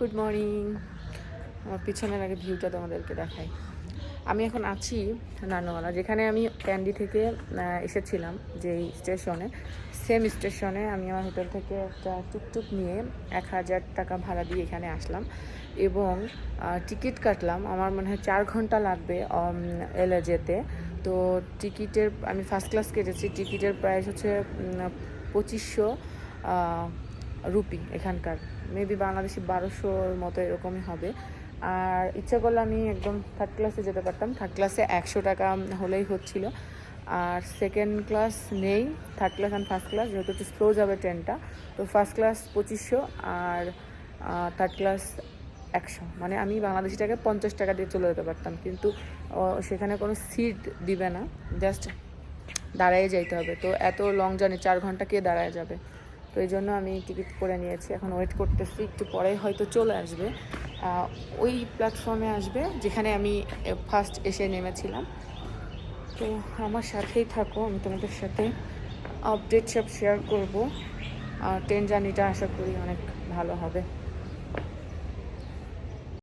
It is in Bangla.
গুড মর্নিং আমার পিছনের আগে ভিউটা তোমাদেরকে দেখাই। আমি এখন আছি নানোয়ালা যেখানে আমি ক্যান্ডি থেকে এসেছিলাম যেই স্টেশনে। সেম স্টেশনে আমি আমার হোটেল থেকে একটা টুকটুক নিয়ে এক হাজার টাকা ভাড়া দিয়ে এখানে আসলাম এবং টিকিট কাটলাম। আমার মনে হয় চার ঘণ্টা লাগবে এলে যেতে। তো টিকিটের, আমি ফার্স্ট ক্লাস কেটেছি। টিকিটের প্রাইস হচ্ছে পঁচিশশো রুপি এখানকার। মেবি বাংলাদেশি বারোশোর মতো এরকমই হবে। আর ইচ্ছা করলে আমি একদম থার্ড ক্লাসে যেতে পারতাম। থার্ড ক্লাসে একশো টাকা হলেই হচ্ছিল। আর সেকেন্ড ক্লাস নেই। Third class and first class যেহেতু একটু স্লো যাবে ট্রেনটা তো ফার্স্ট ক্লাস পঁচিশশো আর থার্ড ক্লাস একশো। মানে আমি বাংলাদেশি টাকা পঞ্চাশ টাকা দিয়ে চলে যেতে পারতাম। কিন্তু সেখানে কোনো সিট দিবে না। জাস্ট দাঁড়ায় যাইতে হবে। তো এত লং জার্নি চার ঘণ্টা কে দাঁড়ায় যাবে? তো এই জন্য আমি টিকিট করে নিয়েছি। এখন ওয়েট করতেছি, একটু পরে হয়তো চলে আসবে। ওই প্ল্যাটফর্মে আসবে, যেখানে আমি ফার্স্ট এসে নেমেছিলাম। তো আমার সাথেই থাকো, আমি তোমাদের সাথে আপডেট সব শেয়ার করব। ট্রেন জার্নিটা আশা করি অনেক ভালো হবে।